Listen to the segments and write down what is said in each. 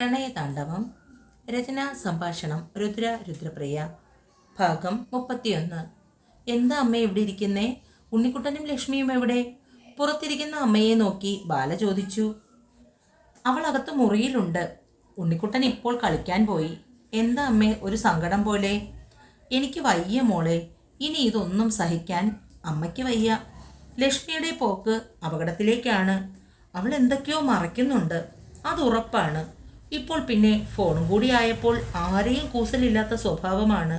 പ്രണയതാണ്ഡവം രചന സംഭാഷണം രുദ്ര രുദ്രപ്രിയ ഭാഗം മുപ്പത്തിയൊന്ന്. എന്താ അമ്മ ഇവിടെ ഇരിക്കുന്നേ? ഉണ്ണിക്കുട്ടനും ലക്ഷ്മിയും എവിടെ? പുറത്തിരിക്കുന്ന അമ്മയെ നോക്കി ബാല ചോദിച്ചു. അവൾ അകത്ത് മുറിയിലുണ്ട്. ഉണ്ണിക്കുട്ടൻ ഇപ്പോൾ കളിക്കാൻ പോയി. എന്താ അമ്മേ ഒരു സങ്കടം പോലെ? എനിക്ക് വയ്യ മോളെ ഇനി ഇതൊന്നും സഹിക്കാൻ അമ്മയ്ക്ക് വയ്യ. ലക്ഷ്മിയുടെ പോക്ക് അപകടത്തിലേക്കാണ്. അവൾ എന്തൊക്കെയോ മറയ്ക്കുന്നുണ്ട്. അത് ഉറപ്പാണ്. ഇപ്പോൾ പിന്നെ ഫോണും കൂടി ആയപ്പോൾ ആരെയും കൂസലില്ലാത്ത സ്വഭാവമാണ്.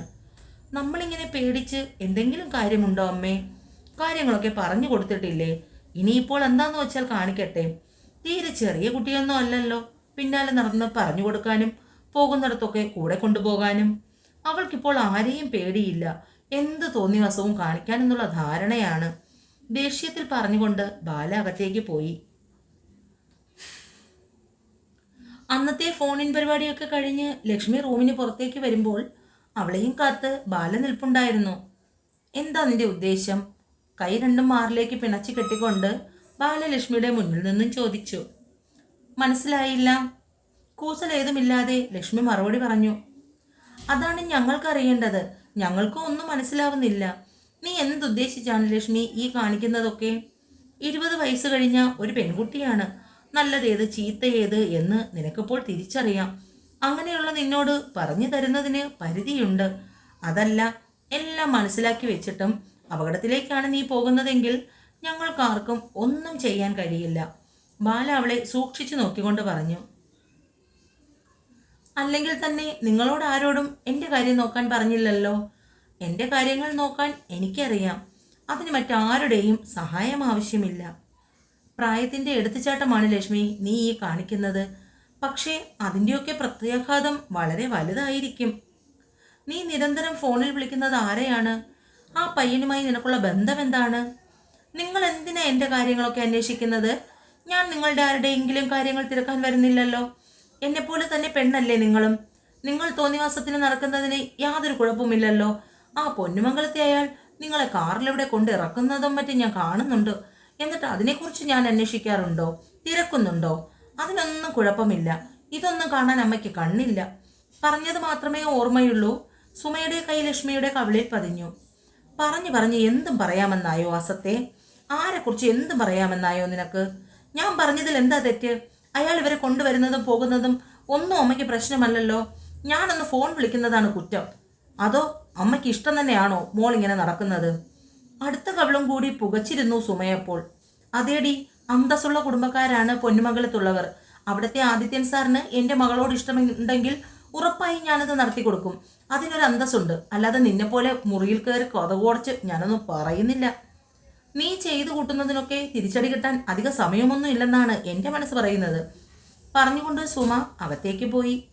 നമ്മളിങ്ങനെ പേടിച്ച് എന്തെങ്കിലും കാര്യമുണ്ടോ അമ്മേ? കാര്യങ്ങളൊക്കെ പറഞ്ഞു കൊടുത്തിട്ടില്ലേ? ഇനിയിപ്പോൾ എന്താന്ന് വെച്ചാൽ കാണിക്കട്ടെ. തീരെ ചെറിയ കുട്ടിയൊന്നും അല്ലല്ലോ. പിന്നാലെ നടന്ന് പറഞ്ഞു കൊടുക്കാനും പോകുന്നിടത്തൊക്കെ കൂടെ കൊണ്ടുപോകാനും. അവൾക്കിപ്പോൾ ആരെയും പേടിയില്ല. എന്ത് തോന്നിവാസവും കാണിക്കാനെന്നുള്ള ധാരണയാണ്. ദേഷ്യത്തിൽ പറഞ്ഞുകൊണ്ട് ബാല അകത്തേക്ക് പോയി. അന്നത്തെ ഫോണിൻ പരിപാടിയൊക്കെ കഴിഞ്ഞ് ലക്ഷ്മി റൂമിന് പുറത്തേക്ക് വരുമ്പോൾ അവളെയും കാത്ത് ബാല നിൽപ്പുണ്ടായിരുന്നു എന്താ നിന്റെ ഉദ്ദേശം? കൈ രണ്ടും മാറിലേക്ക് പിണച്ച് കെട്ടിക്കൊണ്ട് ബാല ലക്ഷ്മിയുടെ മുന്നിൽ നിന്നും ചോദിച്ചു. മനസ്സിലായില്ല. കൂസലേതുമില്ലാതെ ലക്ഷ്മി മറുപടി പറഞ്ഞു. അതാണ് ഞങ്ങൾക്കറിയേണ്ടത് ഞങ്ങൾക്കും ഒന്നും മനസ്സിലാവുന്നില്ല. നീ എന്തുദ്ദേശിച്ചാണ് ലക്ഷ്മി ഈ കാണിക്കുന്നതൊക്കെ? ഇരുപത് വയസ്സ് കഴിഞ്ഞ ഒരു പെൺകുട്ടിയാണ്. നല്ലതേത് ചീത്തയേത് എന്ന് നിനക്കിപ്പോൾ തിരിച്ചറിയാം. അങ്ങനെയുള്ള നിന്നോട് പറഞ്ഞു തരുന്നതിന് പരിധിയുണ്ട്. അതല്ല എല്ലാം മനസ്സിലാക്കി വെച്ചിട്ടും അപകടത്തിലേക്കാണ് നീ പോകുന്നതെങ്കിൽ ഞങ്ങൾക്കാർക്കും ഒന്നും ചെയ്യാൻ കഴിയില്ല. ബാല അവളെ സൂക്ഷിച്ചു നോക്കിക്കൊണ്ട് പറഞ്ഞു. അല്ലെങ്കിൽ തന്നെ നിങ്ങളോട് ആരോടും എന്റെ കാര്യം നോക്കാൻ പറഞ്ഞില്ലല്ലോ? എന്റെ കാര്യങ്ങൾ നോക്കാൻ എനിക്കറിയാം. അതിന് മറ്റാരുടെയും സഹായം ആവശ്യമില്ല. പ്രായത്തിന്റെ എടുത്തുചാട്ടമാണ് ലക്ഷ്മി നീ ഈ കാണിക്കുന്നത്. പക്ഷേ അതിന്റെയൊക്കെ പ്രത്യാഘാതം വളരെ വലുതായിരിക്കും. നീ നിരന്തരം ഫോണിൽ വിളിക്കുന്നത് ആരെയാണ്? ആ പയ്യനുമായി നിനക്കുള്ള ബന്ധം എന്താണ് നിങ്ങൾ എന്തിനാ എന്റെ കാര്യങ്ങളൊക്കെ അന്വേഷിക്കുന്നത്? ഞാൻ നിങ്ങളുടെ ആരുടെയെങ്കിലും കാര്യങ്ങൾ തിരക്കാൻ വരുന്നില്ലല്ലോ. എന്നെപ്പോലെ തന്നെ പെണ്ണല്ലേ നിങ്ങളും? നിങ്ങൾ തോന്നിവാസത്തിന് നടക്കുന്നതിന് യാതൊരു കുഴപ്പമില്ലല്ലോ ആ പൊന്നുമംഗലത്തെ അയാൾ നിങ്ങളെ കാറിലെവിടെ കൊണ്ട് ഇറക്കുന്നതും മറ്റും ഞാൻ കാണുന്നുണ്ട്. എന്നിട്ട് അതിനെക്കുറിച്ച് ഞാൻ അന്വേഷിക്കാറുണ്ടോ? തിരക്കുന്നുണ്ടോ? അതിനൊന്നും കുഴപ്പമില്ല. ഇതൊന്നും കാണാൻ അമ്മയ്ക്ക് കണ്ണില്ല. പറഞ്ഞത് മാത്രമേ ഓർമ്മയുള്ളൂ. സുമയുടെ കൈ ലക്ഷ്മിയുടെ കവിളിൽ പതിഞ്ഞു. പറഞ്ഞു പറഞ്ഞ് എന്തും പറയാമെന്നായോ അസത്തെ? ആരെക്കുറിച്ച് എന്തും പറയാമെന്നായോ നിനക്ക്? ഞാൻ പറഞ്ഞതിൽ എന്താ തെറ്റ്? അയാൾ ഇവരെ കൊണ്ടുവരുന്നതും പോകുന്നതും ഒന്നും അമ്മയ്ക്ക് പ്രശ്നമല്ലല്ലോ. ഞാനൊന്ന് ഫോൺ വിളിക്കുന്നതാണ് കുറ്റം. അതോ അമ്മയ്ക്ക് ഇഷ്ടം തന്നെയാണോ മോൾ ഇങ്ങനെ നടക്കുന്നത്? അടുത്ത കവളും കൂടി പുകച്ചിരുന്നു സുമയപ്പോൾ അതേടി അന്തസ്സുള്ള കുടുംബക്കാരാണ് പൊന്നുമംഗലത്തുള്ളവർ. അവിടുത്തെ ആദിത്യൻ സാറിന് എന്റെ മകളോട് ഇഷ്ടമുണ്ടെങ്കിൽ ഉറപ്പായി ഞാനത് നടത്തി കൊടുക്കും. അതിനൊരു അന്തസ്സുണ്ട്. അല്ലാതെ നിന്നെപ്പോലെ മുറിയിൽ കയറി കൊതകോടച്ച് ഞാനൊന്നും പറയുന്നില്ല. നീ ചെയ്തു കൂട്ടുന്നതിനൊക്കെ തിരിച്ചടി കിട്ടാൻ അധിക സമയമൊന്നും ഇല്ലെന്നാണ് എന്റെ മനസ്സ് പറയുന്നത്. പറഞ്ഞുകൊണ്ട് സുമ അകത്തേക്ക് പോയി.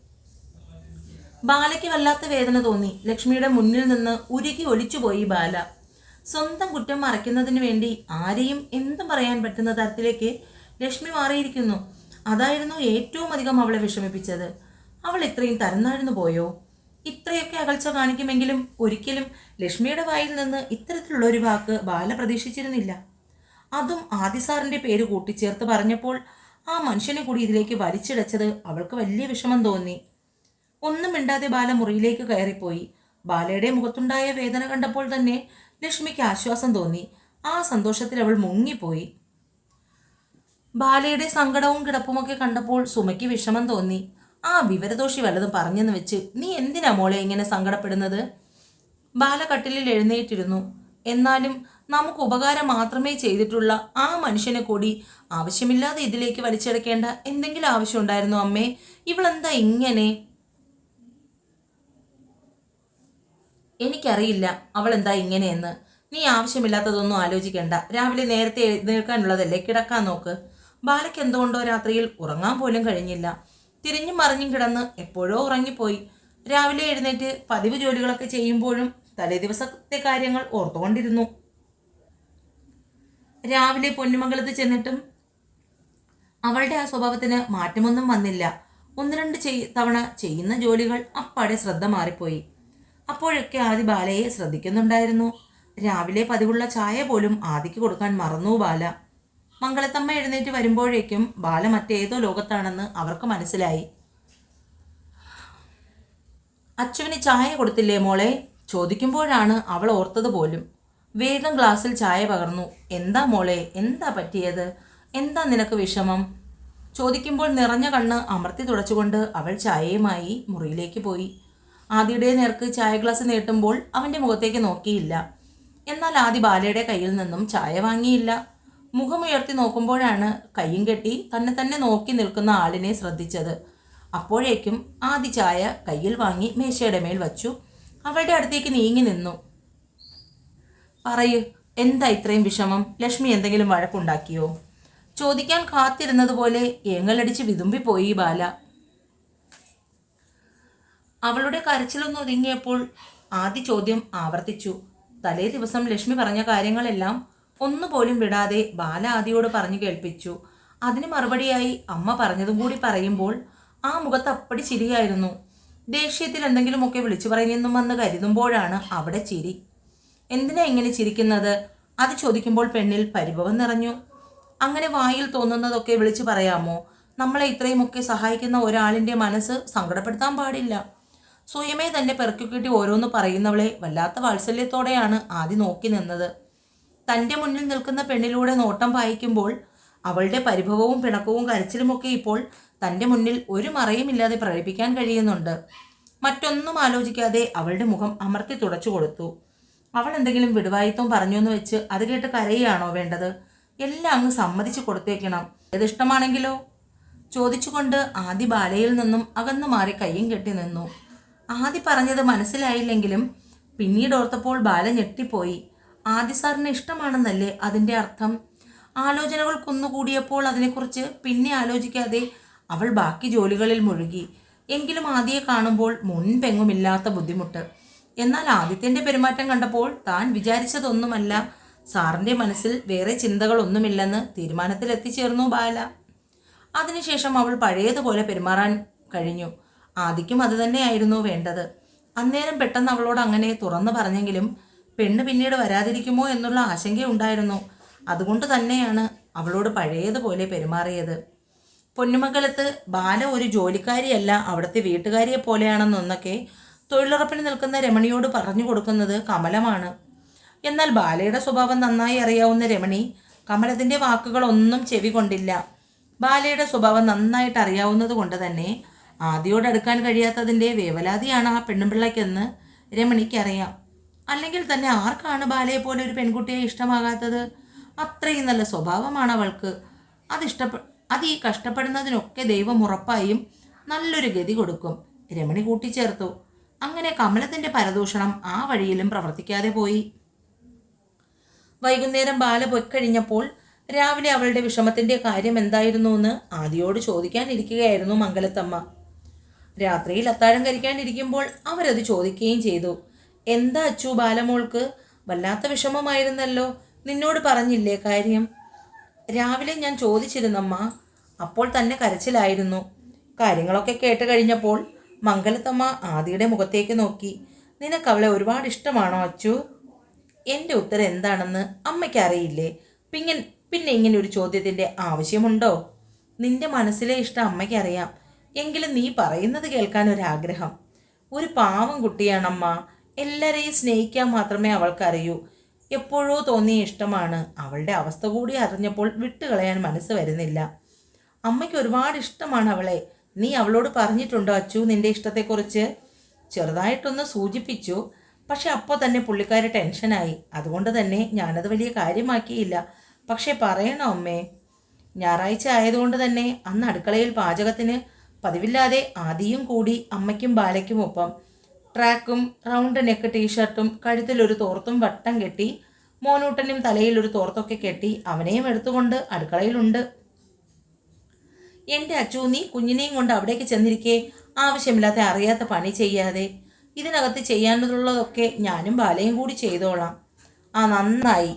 ബാലയ്ക്ക് വല്ലാത്ത വേദന തോന്നി. ലക്ഷ്മിയുടെ മുന്നിൽ നിന്ന് ഉരുകി ഒലിച്ചുപോയി ബാല. സ്വന്തം കുറ്റം മറയ്ക്കുന്നതിന് വേണ്ടി ആരെയും എന്തും പറയാൻ പറ്റുന്ന തരത്തിലേക്ക് ലക്ഷ്മി മാറിയിരിക്കുന്നു. അതായിരുന്നു ഏറ്റവും അധികം അവളെ വിഷമിപ്പിച്ചത്. അവൾ ഇത്രയും തരുന്നായിരുന്നു പോയോ? ഇത്രയൊക്കെ അകൽച്ച കാണിക്കുമെങ്കിലും ഒരിക്കലും ലക്ഷ്മിയുടെ വായിൽ നിന്ന് ഇത്തരത്തിലുള്ള ഒരു വാക്ക് ബാല പ്രതീക്ഷിച്ചിരുന്നില്ല. അതും ആദിസാറിന്റെ പേര് കൂട്ടിച്ചേർത്ത് പറഞ്ഞപ്പോൾ ആ മനുഷ്യനെ കൂടി ഇതിലേക്ക് വലിച്ചിടച്ചത് അവൾക്ക് വലിയ വിഷമം തോന്നി. ഒന്നും മിണ്ടാതെ ബാല മുറിയിലേക്ക് കയറിപ്പോയി. ബാലയുടെ മുഖത്തുണ്ടായ വേദന കണ്ടപ്പോൾ തന്നെ ലക്ഷ്മിക്ക് ആശ്വാസം തോന്നി. ആ സന്തോഷത്തിൽ അവൾ മുങ്ങിപ്പോയി. ബാലയുടെ സങ്കടവും കിടപ്പുമൊക്കെ കണ്ടപ്പോൾ സുമയ്ക്ക് വിഷമം തോന്നി. ആ വിവരദോഷി വല്ലതും പറഞ്ഞെന്ന് വെച്ച് നീ എന്തിനാ മോളെ ഇങ്ങനെ സങ്കടപ്പെടുന്നത്? ബാല കട്ടിലിൽ എഴുന്നേറ്റിരുന്നു. എന്നാലും നമുക്ക് ഉപകാരം മാത്രമേ ചെയ്തിട്ടുള്ള ആ മനുഷ്യനെ കൂടി ആവശ്യമില്ലാതെ ഇതിലേക്ക് വലിച്ചെടുക്കേണ്ട എന്തെങ്കിലും ആവശ്യം ഉണ്ടായിരുന്നോ അമ്മേ. ഇവളെന്താ ഇങ്ങനെ എനിക്കറിയില്ല അവൾ എന്താ ഇങ്ങനെയെന്ന്. നീ ആവശ്യമില്ലാത്തതൊന്നും ആലോചിക്കേണ്ട. രാവിലെ നേരത്തെ എഴുന്നേൽക്കാനുള്ളതല്ലേ? കിടക്കാൻ നോക്ക്. ബാലയ്ക്ക് എന്തുകൊണ്ടോ രാത്രിയിൽ ഉറങ്ങാൻ പോലും കഴിഞ്ഞില്ല. തിരിഞ്ഞും മറിഞ്ഞും കിടന്ന് എപ്പോഴോ ഉറങ്ങിപ്പോയി. രാവിലെ എഴുന്നേറ്റ് പതിവ് ജോലികളൊക്കെ ചെയ്യുമ്പോഴും തലേ ദിവസത്തെ കാര്യങ്ങൾ ഓർത്തുകൊണ്ടിരുന്നു. രാവിലെ പൊന്നുമംഗലത്ത് ചെന്നിട്ടും അവളുടെ ആ സ്വഭാവത്തിന് മാറ്റമൊന്നും വന്നില്ല. ഒന്ന് രണ്ട് തവണ ചെയ്യുന്ന ജോലികൾ അപ്പാടെ ശ്രദ്ധ മാറിപ്പോയി. അപ്പോഴൊക്കെ ആദി ബാലയെ ശ്രദ്ധിക്കുന്നുണ്ടായിരുന്നു. രാവിലെ പതിവുള്ള ചായ പോലും ആദിക്ക് കൊടുക്കാൻ മറന്നു ബാല. മംഗളത്തമ്മ എഴുന്നേറ്റ് വരുമ്പോഴേക്കും ബാല മറ്റേതോ ലോകത്താണെന്ന് അവർക്ക് മനസ്സിലായി. അച്ചുവിന് ചായ കൊടുത്തില്ലേ മോളെ? ചോദിക്കുമ്പോഴാണ് അവൾ ഓർത്തത് പോലും. വേഗം ഗ്ലാസ്സിൽ ചായ പകർന്നു. എന്താ മോളെ? എന്താ പറ്റിയത്? എന്താ നിനക്ക് വിഷമം? ചോദിക്കുമ്പോൾ നിറഞ്ഞ കണ്ണ് അമർത്തി തുടച്ചുകൊണ്ട് അവൾ ചായയുമായി മുറിയിലേക്ക് പോയി. ആദിയുടെ നേർക്ക് ചായ ഗ്ലാസ് നീട്ടുമ്പോൾ അവന്റെ മുഖത്തേക്ക് നോക്കിയില്ല. എന്നാൽ ആദി ബാലയുടെ കയ്യിൽ നിന്നും ചായ വാങ്ങിയില്ല. മുഖമുയർത്തി നോക്കുമ്പോഴാണ് കയ്യും കെട്ടി തന്നെ തന്നെ നോക്കി നിൽക്കുന്ന ആളിനെ ശ്രദ്ധിച്ചത്. അപ്പോഴേക്കും ആദി ചായ കയ്യിൽ വാങ്ങി മേശയുടെ മേൽ വച്ചു. അവളുടെ അടുത്തേക്ക് നീങ്ങി നിന്നു. പറയൂ എന്താ ഇത്രയും വിഷമം? ലക്ഷ്മി എന്തെങ്കിലും വഴക്കുണ്ടാക്കിയോ? ചോദിക്കാൻ കാത്തിരുന്നതുപോലെ ഏങ്ങലടിച്ച് വിതുമ്പിപ്പോയി ബാല. അവളുടെ കരച്ചിലൊന്ന് ഒതുങ്ങിയപ്പോൾ ആദ്യ ചോദ്യം ആവർത്തിച്ചു. തലേ ദിവസം ലക്ഷ്മി പറഞ്ഞ കാര്യങ്ങളെല്ലാം ഒന്നുപോലും വിടാതെ ബാല ആദിയോട് പറഞ്ഞു കേൾപ്പിച്ചു. അതിന് മറുപടിയായി അമ്മ പറഞ്ഞതും കൂടി പറയുമ്പോൾ ആ മുഖത്ത് അപ്പടി ചിരിയായിരുന്നു. ദേഷ്യത്തിൽ എന്തെങ്കിലുമൊക്കെ വിളിച്ചു പറയുന്നെന്നും വന്ന് കരുതുമ്പോഴാണ് അവിടെ ചിരി. എന്തിനാ ഇങ്ങനെ ചിരിക്കുന്നത്? അത് ചോദിക്കുമ്പോൾ പെണ്ണിൽ പരിഭവം നിറഞ്ഞു. അങ്ങനെ വായിൽ തോന്നുന്നതൊക്കെ വിളിച്ചു പറയാമോ? നമ്മളെ ഇത്രയുമൊക്കെ സഹായിക്കുന്ന ഒരാളിന്റെ മനസ്സ് സങ്കടപ്പെടുത്താൻ പാടില്ല. സ്വയമേ തന്നെ പെറുക്കിക്കിട്ടി ഓരോന്ന് പറയുന്നവളെ വല്ലാത്ത വാത്സല്യത്തോടെയാണ് ആദ്യം നോക്കി നിന്നത്. തന്റെ മുന്നിൽ നിൽക്കുന്ന പെണ്ണിലൂടെ നോട്ടം പായിക്കുമ്പോൾ അവളുടെ പരിഭവവും പിണക്കവും കരച്ചിലുമൊക്കെ ഇപ്പോൾ തന്റെ മുന്നിൽ ഒരു മറയുമില്ലാതെ പ്രകടിപ്പിക്കാൻ കഴിയുന്നുണ്ട്. മറ്റൊന്നും ആലോചിക്കാതെ അവളുടെ മുഖം അമർത്തി തുടച്ചു കൊടുത്തു. അവൾ എന്തെങ്കിലും വിടുവായിത്വം പറഞ്ഞു എന്ന് വെച്ച് അത് കേട്ട് കരയുകയാണോ വേണ്ടത്? എല്ലാം അങ്ങ് സമ്മതിച്ചു കൊടുത്തേക്കണം. ഏതിഷ്ടമാണെങ്കിലോ? ചോദിച്ചുകൊണ്ട് ആദ്യ ബാലയിൽ നിന്നും അകന്നു മാറി കയ്യും കെട്ടി നിന്നു. ആദി പറഞ്ഞത് മനസ്സിലായില്ലെങ്കിലും പിന്നീട് ഓർത്തപ്പോൾ ബാല ഞെട്ടിപ്പോയി. ആദ്യ സാറിന് ഇഷ്ടമാണെന്നല്ലേ അതിന്റെ അർത്ഥം? ആലോചനകൾ കുന്നുകൂടിയപ്പോൾ അതിനെക്കുറിച്ച് പിന്നെ ആലോചിക്കാതെ അവൾ ബാക്കി ജോലികളിൽ മുഴുകി. എങ്കിലും ആദ്യയെ കാണുമ്പോൾ മുൻപെങ്ങുമില്ലാത്ത ബുദ്ധിമുട്ട്. എന്നാൽ ആദ്യത്തിന്റെ പെരുമാറ്റം കണ്ടപ്പോൾ താൻ വിചാരിച്ചതൊന്നുമല്ല. സാറിന്റെ മനസ്സിൽ വേറെ ചിന്തകളൊന്നുമില്ലെന്ന് തീരുമാനത്തിൽ എത്തിച്ചേർന്നു ബാല. അതിനുശേഷം അവൾ പഴയതുപോലെ പെരുമാറാൻ കഴിഞ്ഞു. ആദിക്കും അത് തന്നെയായിരുന്നു വേണ്ടത്. അന്നേരം പെട്ടെന്ന് അവളോട് അങ്ങനെ തുറന്നു പറഞ്ഞെങ്കിലും പെണ്ണ് പിന്നീട് വരാതിരിക്കുമോ എന്നുള്ള ആശങ്കയുണ്ടായിരുന്നു അതുകൊണ്ട് തന്നെയാണ് അവളോട് പഴയതുപോലെ പെരുമാറിയത്. പൊന്നുമംഗലത്ത് ബാല ഒരു ജോലിക്കാരിയല്ല അവിടുത്തെ വീട്ടുകാരിയെ പോലെയാണെന്നൊന്നൊക്കെ തൊഴിലുറപ്പിന് നിൽക്കുന്ന രമണിയോട് പറഞ്ഞു കൊടുക്കുന്നത് കമലമാണ്. എന്നാൽ ബാലയുടെ സ്വഭാവം നന്നായി അറിയാവുന്ന രമണി കമലത്തിന്റെ വാക്കുകളൊന്നും ചെവി കൊണ്ടില്ല. ബാലയുടെ സ്വഭാവം നന്നായിട്ട് അറിയാവുന്നത് കൊണ്ട് തന്നെ ആദ്യോട് അടുക്കാൻ കഴിയാത്തതിന്റെ വേവലാതിയാണ് ആ പെണ്ണുപിള്ളയ്ക്കെന്ന് രമണിക്കറിയാം. അല്ലെങ്കിൽ തന്നെ ആർക്കാണ് ബാലയെ പോലെ ഒരു പെൺകുട്ടിയെ ഇഷ്ടമാകാത്തത്? അത്രയും നല്ല സ്വഭാവമാണ് അവൾക്ക്. അതിഷ്ടപ്പെ അത് ഈ കഷ്ടപ്പെടുന്നതിനൊക്കെ ദൈവം ഉറപ്പായും നല്ലൊരു ഗതി കൊടുക്കും. രമണി കൂട്ടിച്ചേർത്തു. അങ്ങനെ കമലത്തിന്റെ പരദൂഷണം ആ വഴിയിലും പ്രവർത്തിക്കാതെ പോയി. വൈകുന്നേരം ബാല പൊയ്ക്കഴിഞ്ഞപ്പോൾ രാവിലെ അവളുടെ വിഷമത്തിന്റെ കാര്യം എന്തായിരുന്നു എന്ന് ആദിയോട് ചോദിക്കാനിരിക്കുകയായിരുന്നു മംഗലത്തമ്മ. രാത്രിയിൽ അത്താഴം കഴിക്കാണ്ടിരിക്കുമ്പോൾ അവരത് ചോദിക്കുകയും ചെയ്തു. എന്താ അച്ചു ബാലമോൾക്ക്? വല്ലാത്ത വിഷമമായിരുന്നല്ലോ. നിന്നോട് പറഞ്ഞില്ലേ കാര്യം? രാവിലെ ഞാൻ ചോദിച്ചിരുന്നമ്മ അപ്പോൾ തന്നെ കരച്ചിലായിരുന്നു. കാര്യങ്ങളൊക്കെ കേട്ട് കഴിഞ്ഞപ്പോൾ മംഗലത്തമ്മ ആദിയുടെ മുഖത്തേക്ക് നോക്കി. നിനക്കവളെ ഒരുപാട് ഇഷ്ടമാണോ അച്ചു? എന്റെ ഉത്തരം എന്താണെന്ന് അമ്മയ്ക്ക് അറിയില്ലേ? പിന്നെ പിന്നെ ഇങ്ങനെ ഒരു ചോദ്യത്തിന്റെ ആവശ്യമുണ്ടോ? നിന്റെ മനസ്സിലെ ഇഷ്ടം അമ്മയ്ക്ക് അറിയാം എങ്കിലും നീ പറയുന്നത് കേൾക്കാൻ ഒരാഗ്രഹം. ഒരു പാവം കുട്ടിയാണമ്മ. എല്ലാരെയും സ്നേഹിക്കാൻ മാത്രമേ അവൾക്കറിയൂ. എപ്പോഴോ തോന്നിയ ഇഷ്ടമാണ്. അവളുടെ അവസ്ഥ കൂടി അറിഞ്ഞപ്പോൾ വിട്ടുകളയാൻ മനസ്സ് വരുന്നില്ല. അമ്മയ്ക്ക് ഒരുപാട് ഇഷ്ടമാണ് അവളെ. നീ അവളോട് പറഞ്ഞിട്ടുണ്ടോ അച്ചു നിന്റെ ഇഷ്ടത്തെക്കുറിച്ച്? ചെറുതായിട്ടൊന്ന് സൂചിപ്പിച്ചു. പക്ഷെ അപ്പോൾ തന്നെ പുള്ളിക്കാരി ടെൻഷനായി. അതുകൊണ്ട് തന്നെ ഞാനത് വലിയ കാര്യമാക്കിയില്ല. പക്ഷേ പറയണോ അമ്മേ? ഞായറാഴ്ച ആയതുകൊണ്ട് തന്നെ അന്ന് അടുക്കളയിൽ പാചകത്തിന് പതിവില്ലാതെ ആദിയും കൂടി അമ്മയ്ക്കും ബാലയ്ക്കും ഒപ്പം ട്രാക്കും റൗണ്ട് നെക്ക് ടീഷർട്ടും കഴുത്തിലൊരു തോർത്തും വട്ടം കെട്ടി മോനൂട്ടനും തലയിൽ ഒരു തോർത്തൊക്കെ കെട്ടി അവനെയും എടുത്തുകൊണ്ട് അടുക്കളയിലുണ്ട്. എന്റെ അച്ചു നീ കുഞ്ഞിനെയും കൊണ്ട് അവിടേക്ക് ചെന്നിരിക്കേ. ആവശ്യമില്ലാത്ത അറിയാത്ത പണി ചെയ്യാതെ. ഇതിനകത്ത് ചെയ്യാനുള്ളതൊക്കെ ഞാനും ബാലയും കൂടി ചെയ്തോളാം. ആ നന്നായി.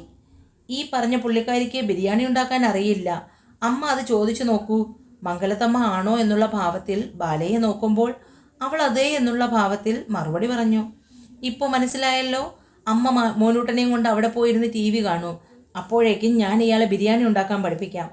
ഈ പറഞ്ഞ പുള്ളിക്കാരിക്ക് ബിരിയാണി ഉണ്ടാക്കാൻ അറിയില്ല. അമ്മ അത് ചോദിച്ചു നോക്കൂ. മംഗലത്തമ്മ ആണോ എന്നുള്ള ഭാവത്തിൽ ബാലയെ നോക്കുമ്പോൾ അവൾ അതേ എന്നുള്ള ഭാവത്തിൽ മറുപടി പറഞ്ഞു. ഇപ്പോൾ മനസ്സിലായല്ലോ അമ്മ മോനൂട്ടനെയും കൊണ്ട് അവിടെ പോയിരുന്ന് ടി വി കാണൂ. അപ്പോഴേക്കും ഞാൻ ഇയാളെ ബിരിയാണി ഉണ്ടാക്കാൻ പഠിപ്പിക്കാം.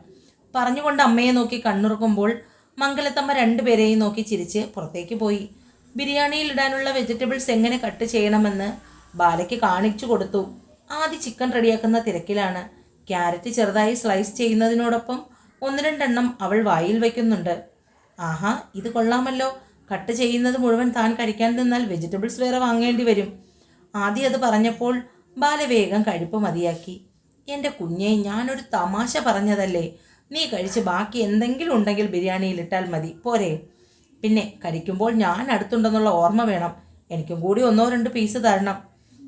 പറഞ്ഞുകൊണ്ട് അമ്മയെ നോക്കി കണ്ണുറുക്കുമ്പോൾ മംഗലത്തമ്മ രണ്ടുപേരെയും നോക്കി ചിരിച്ച് പുറത്തേക്ക് പോയി. ബിരിയാണിയിൽ ഇടാനുള്ള വെജിറ്റബിൾസ് എങ്ങനെ കട്ട് ചെയ്യണമെന്ന് ബാലയ്ക്ക് കാണിച്ചു കൊടുത്തു. ആദ്യ ചിക്കൻ റെഡിയാക്കുന്ന തിരക്കിലാണ്. ക്യാരറ്റ് ചെറുതായി സ്ലൈസ് ചെയ്യുന്നതിനോടൊപ്പം ഒന്ന് രണ്ടെണ്ണം അവൾ വായിൽ വയ്ക്കുന്നുണ്ട്. ആഹാ ഇത് കൊള്ളാമല്ലോ. കട്ട് ചെയ്യുന്നത് മുഴുവൻ താൻ കഴിക്കാൻ നിന്നാൽ വെജിറ്റബിൾസ് വേറെ വാങ്ങേണ്ടി വരും. ആദ്യം അത് പറഞ്ഞപ്പോൾ ബാലവേഗം കഴിപ്പ് മതിയാക്കി. എന്റെ കുഞ്ഞെ ഞാനൊരു തമാശ പറഞ്ഞതല്ലേ? നീ കഴിച്ച് ബാക്കി എന്തെങ്കിലും ഉണ്ടെങ്കിൽ ബിരിയാണിയിൽ ഇട്ടാൽ മതി. പോരെ. പിന്നെ കഴിക്കുമ്പോൾ ഞാൻ അടുത്തുണ്ടെന്നുള്ള ഓർമ്മ വേണം. എനിക്കും കൂടി ഒന്നോ രണ്ട് പീസ് തരണം.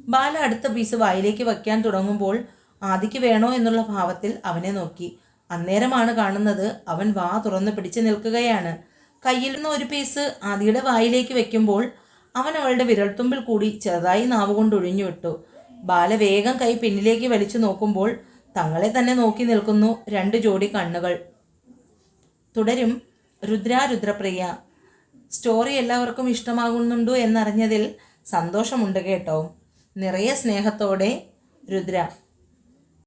ബാല അടുത്ത പീസ് വായിലേക്ക് വയ്ക്കാൻ തുടങ്ങുമ്പോൾ ആദിക്ക് വേണോ എന്നുള്ള ഭാവത്തിൽ അവനെ നോക്കി. അന്നേരമാണ് കാണുന്നത്. അവൻ വാ തുറന്ന് പിടിച്ചു നിൽക്കുകയാണ്. കയ്യിൽ നിന്ന് ഒരു പീസ് ആദിയുടെ വായിലേക്ക് വെക്കുമ്പോൾ അവൻ അവളുടെ വിരൽത്തുമ്പിൽ കൂടി ചെറുതായി നാവുകൊണ്ട് ഒഴിഞ്ഞു വിട്ടു. ബാല വേഗം കൈ പിന്നിലേക്ക് വലിച്ചു നോക്കുമ്പോൾ തങ്ങളെ തന്നെ നോക്കി നിൽക്കുന്നു രണ്ട് ജോഡി കണ്ണുകൾ. തുടരും രുദ്ര രുദ്രപ്രിയ. സ്റ്റോറി എല്ലാവർക്കും ഇഷ്ടമാകുന്നുണ്ടോ എന്നറിഞ്ഞതിൽ സന്തോഷമുണ്ട് കേട്ടോ. നിറയെ സ്നേഹത്തോടെ രുദ്ര.